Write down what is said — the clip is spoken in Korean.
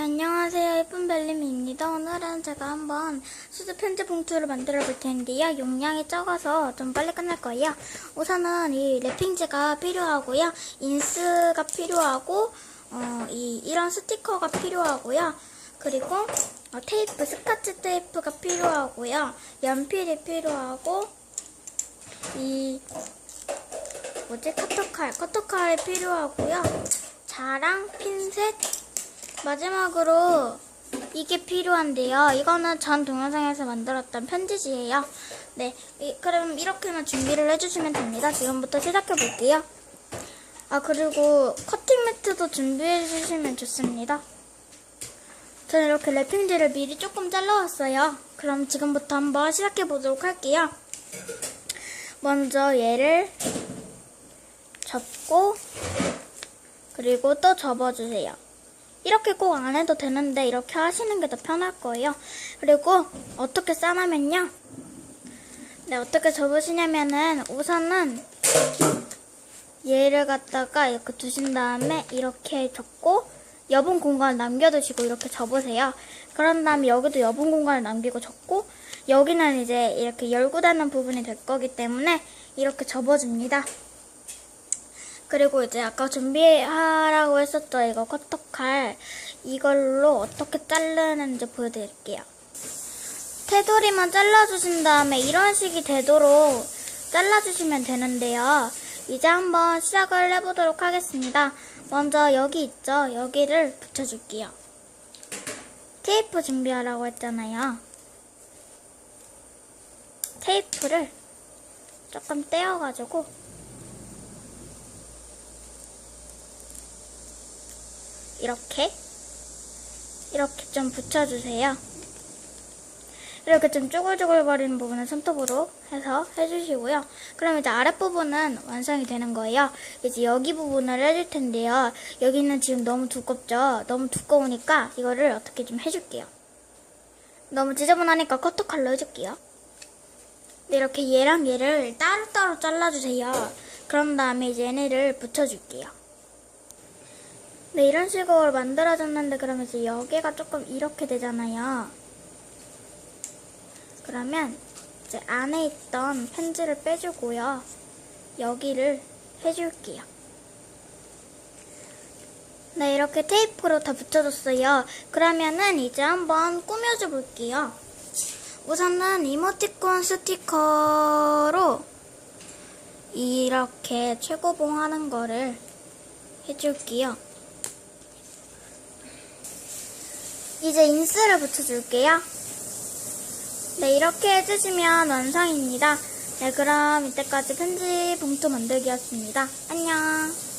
네, 안녕하세요. 예쁜 벨림입니다. 오늘은 제가 한번 수제 편지 봉투를 만들어 볼 텐데요. 용량이 적어서 좀 빨리 끝날 거예요. 우선은 이 랩핑지가 필요하고요. 인스가 필요하고, 어, 이, 이런 스티커가 필요하고요. 그리고 어, 테이프, 스카치 테이프가 필요하고요. 연필이 필요하고, 이, 뭐지? 커터칼, 커터칼이 필요하고요. 자랑, 핀셋, 마지막으로 이게 필요한데요. 이거는 전 동영상에서 만들었던 편지지예요. 네, 이- 그럼 이렇게만 준비를 해주시면 됩니다. 지금부터 시작해 볼게요. 아 그리고 커팅 매트도 준비해 주시면 좋습니다. 저는 이렇게 랩핑지를 미리 조금 잘라왔어요. 그럼 지금부터 한번 시작해 보도록 할게요. 먼저 얘를 접고 그리고 또 접어주세요. 이렇게 꼭 안 해도 되는데 이렇게 하시는 게 더 편할 거예요. 그리고 어떻게 싸나면요. 네, 어떻게 접으시냐면은 우선은 얘를 갖다가 이렇게 두신 다음에 이렇게 접고 여분 공간을 남겨두시고 이렇게 접으세요. 그런 다음에 여기도 여분 공간을 남기고 접고 여기는 이제 이렇게 열고 닫는 부분이 될 거기 때문에 이렇게 접어줍니다. 그리고 이제 아까 준비하라고 했었죠. 이거 커터칼. 이걸로 어떻게 자르는지 보여드릴게요. 테두리만 잘라주신 다음에 이런 식이 되도록 잘라주시면 되는데요. 이제 한번 시작을 해보도록 하겠습니다. 먼저 여기 있죠? 여기를 붙여줄게요. 테이프 준비하라고 했잖아요. 테이프를 조금 떼어가지고 이렇게 이렇게 좀 붙여주세요. 이렇게 좀 쪼글쪼글거리는 부분은 손톱으로 해서 해주시고요. 그럼 이제 아랫부분은 완성이 되는 거예요. 이제 여기 부분을 해줄 텐데요. 여기는 지금 너무 두껍죠? 너무 두꺼우니까 이거를 어떻게 좀 해줄게요. 너무 지저분하니까 커터 칼로 해줄게요. 네, 이렇게 얘랑 얘를 따로따로 잘라주세요. 그런 다음에 이제 얘네를 붙여줄게요. 네, 이런 식으로 만들어졌는데 그러면 이제 여기가 조금 이렇게 되잖아요. 그러면 이제 안에 있던 펜지를 빼주고요. 여기를 해줄게요. 네, 이렇게 테이프로 다 붙여줬어요. 그러면은 이제 한번 꾸며줘 볼게요. 우선은 이모티콘 스티커로 이렇게 최고봉 하는 거를 해줄게요. 이제 인스를 붙여줄게요. 네, 이렇게 해주시면 완성입니다. 네, 그럼 이때까지 편지 봉투 만들기였습니다. 안녕.